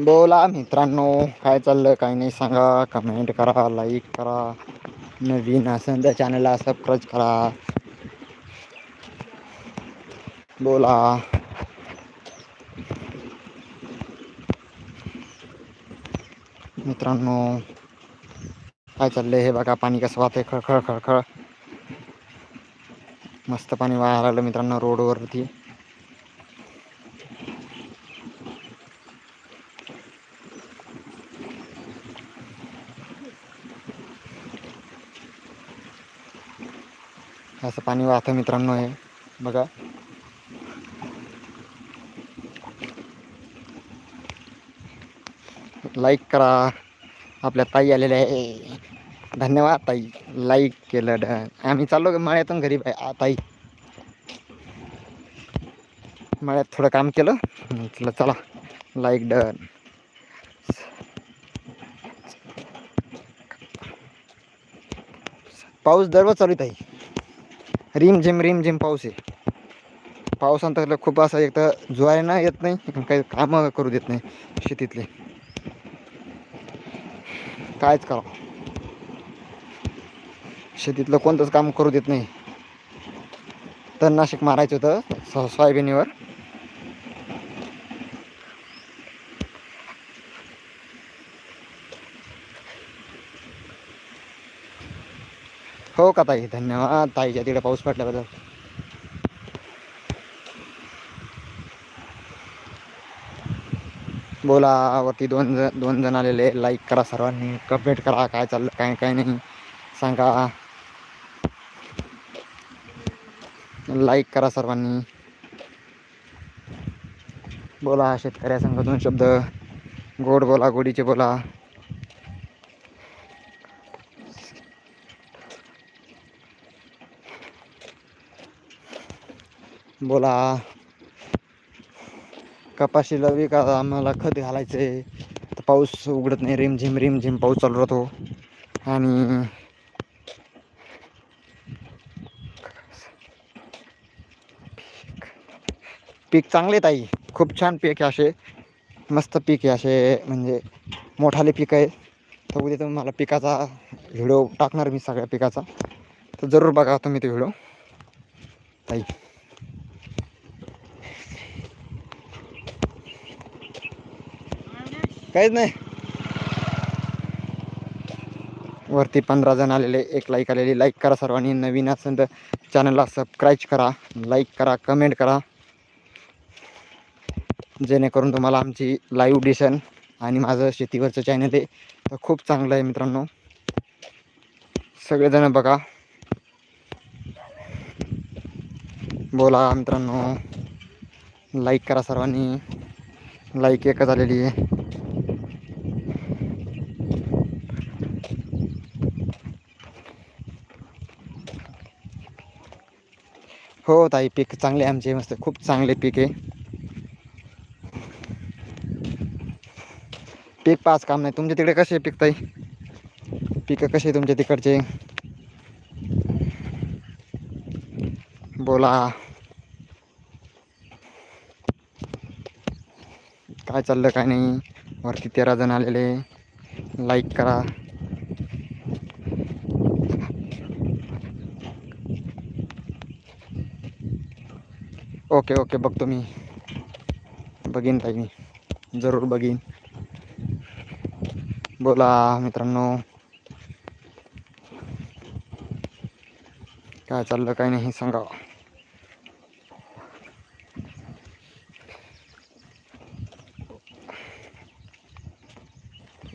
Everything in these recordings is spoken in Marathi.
बोला मित्रांनो काय चाललं काय नाही सांगा. कमेंट करा लाईक करा. नवीन असेल तर चॅनलला सबस्क्राईब करा. बोला. मित्रांनो काय चाललंय हे बघा पाणी कसं वाहतंय खळखळ खळखळ. मस्त पाणी वाहायला लागलं मित्रांनो रोडवरती. असं पाणी वाहतं मित्रांनो हे. बघा. लाईक करा. आपल्या ताई आलेल्या आहे. धन्यवाद ताई. लाईक केलं डन. आम्ही चाललो मळ्यातून घरी बाई. आ ताई. मळ्यात थोडं काम केलं. म्हटलं चला. Like done. पाऊस दररोज चालू आहे ताई. रिम झिम रिम झिम पाऊस आहे. पावसानंतर खूप असं एक तर जुवायला येत नाही काही कामं करू देत नाही शेतीतले. कायच करावं. शेतीतलं कोणतंच काम करू देत नाही. तणनाशक मारायचं होतं स सोयाबीनीवर. हो का ताई? धन्यवाद. ताईच्या तिकडे पाऊस पडल्याबद्दल. बोला वरती दोन जण दोन जण आलेले. लाईक करा सर्वांनी. कमेंट करा. काय चाललं काय काय नाही. सांगा. लाईक करा सर्वांनी. बोला शेतकऱ्या संघ दोन शब्द. गोड बोला गोडीचे बोला. बोला. कपाशीला बी का आम्हाला खत घालायचं आहे तर पाऊस उघडत नाही रिमझिम रिमझिम पाऊस चालू राहतो. आणि पीक चांगले ताई खूप छान पीक आहे असे. मस्त पीक आहे असे. म्हणजे मोठाले पीक आहे. तर उद्या तुम्हाला पिकाचा व्हिडिओ टाकणार मी सगळ्या पिकाचा. तर जरूर बघा तुम्ही ते व्हिडिओ. ताई. काहीच नाही. वरती पंधरा जण आलेले एक लाईक आलेली. लाईक करा सर्वांनी. नवीन असेल तर चॅनलला सबस्क्राईब करा. लाईक करा कमेंट करा. जेणेकरून तुम्हाला आमची लाईव्ह डिशन आणि माझं शेतीवरचं चॅनल आहे तर खूप चांगलं आहे मित्रांनो. सगळेजण बघा. बोला मित्रांनो. लाईक करा सर्वांनी. लाईक एकच आलेली आहे. हो ताई पीक चांगले आमचे मस्त खूप चांगले पीक आहे. पीक पाच काम नाही. तुमच्या तिकडे कसे पीक ताई? पिकं कसे तुमच्या तिकडचे? बोला. काय चाललं काय नाही? वरती तेरा जण आलेले. लाईक करा. ओके ओके बघतो मी. बघीन ताई मी. जरूर बघीन. बोला मित्रांनो. काय चाललं काय नाही सांगा.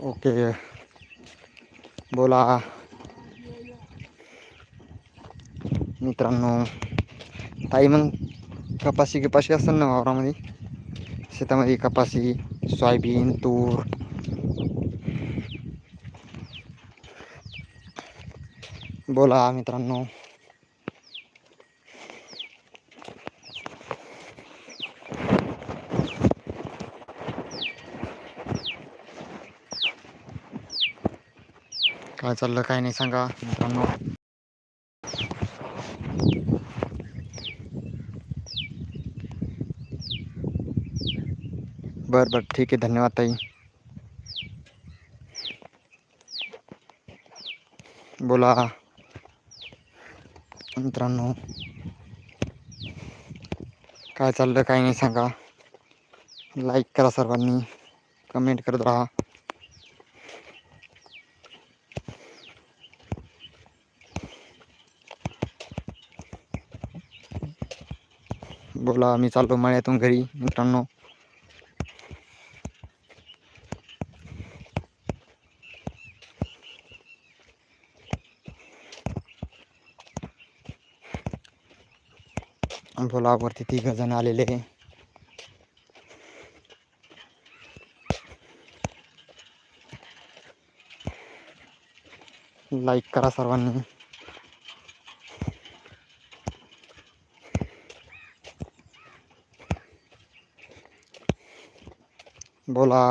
ओके. बोला. मित्रांनो ताई मग कपाशी कपाशी असेल ना वावरामध्ये शेतामध्ये कपाशी सोयाबीन तूर बोला मित्रांनो काय चाललं काय नाही सांगा मित्रांनो बरं बरं. ठीक आहे. धन्यवाद ताई. बोला. मित्रांनो काय चाललं काय नाही सांगा. लाईक करा सर्वांनी. कमेंट करत राहा. बोला मी चाललो मळ्यातून घरी मित्रांनो. बोला तिघ जण आलेले लाईक करा सर्वांनी. बोला.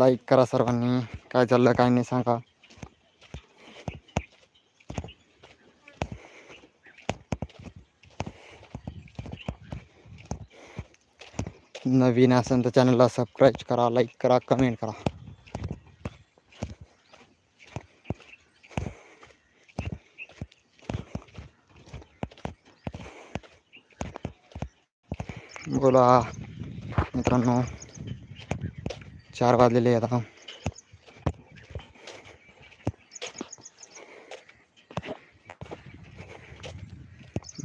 लाईक करा सर्वांनी. काय चाललं काय नाही सांगा. नवीन असेल तर चॅनलला सबस्क्राईब करा लाईक करा कमेंट करा. बोला. मित्रांनो. चार वाजलेले आता.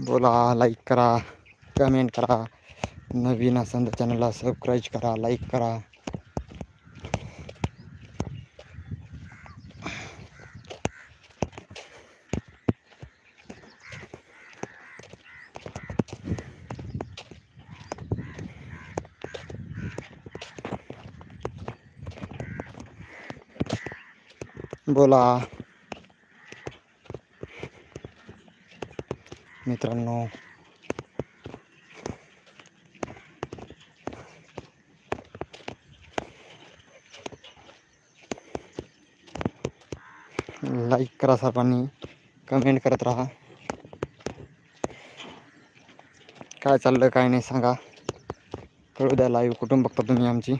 बोला लाईक करा कमेंट करा. नवीन असेल तर चॅनलला सबस्क्राईब करा लाईक करा. बोला. मित्रांनो. लाईक करा सर्वांनी. कमेंट करत राहा. काय चाललं काय नाही सांगा. कळू द्या लाईव्ह कुठून बघता तुम्ही आमची?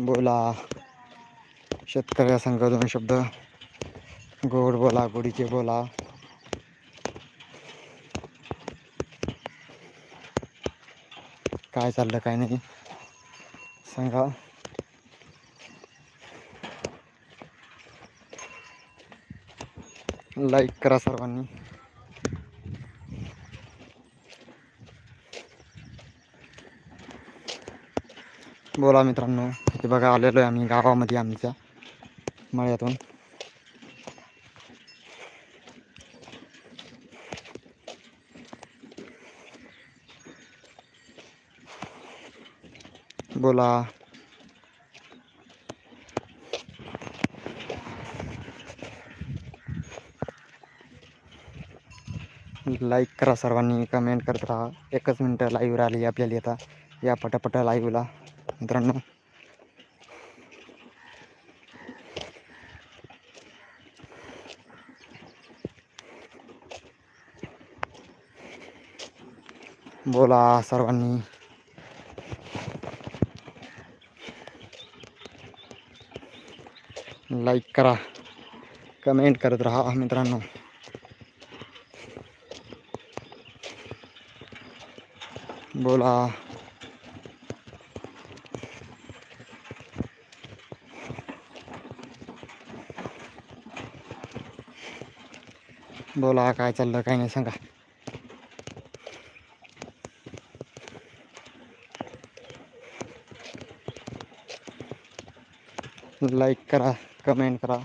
बोला. शेतकऱ्या संघ दोन शब्द. गोड बोला गोडीचे बोला. काय चाललं काय नाही? सांगा. लाईक करा सर्वांनी. बोला मित्रांनो. हे बघा आलेलो आहे आम्ही गावामध्ये आमच्या मळ्यातून. बोला. लाईक करा सर्वांनी कमेंट करत राहा. एकच मिनटं लाईव्ह राहिली आपल्याला आता. या पटापटा लाईव्हला मित्रांनो बोला सर्वांनी. लाईक करा. कमेंट करत राहा मित्रांनो. बोला. बोला काय चाललं काय नाही सांगा. लाईक करा कमेंट करा.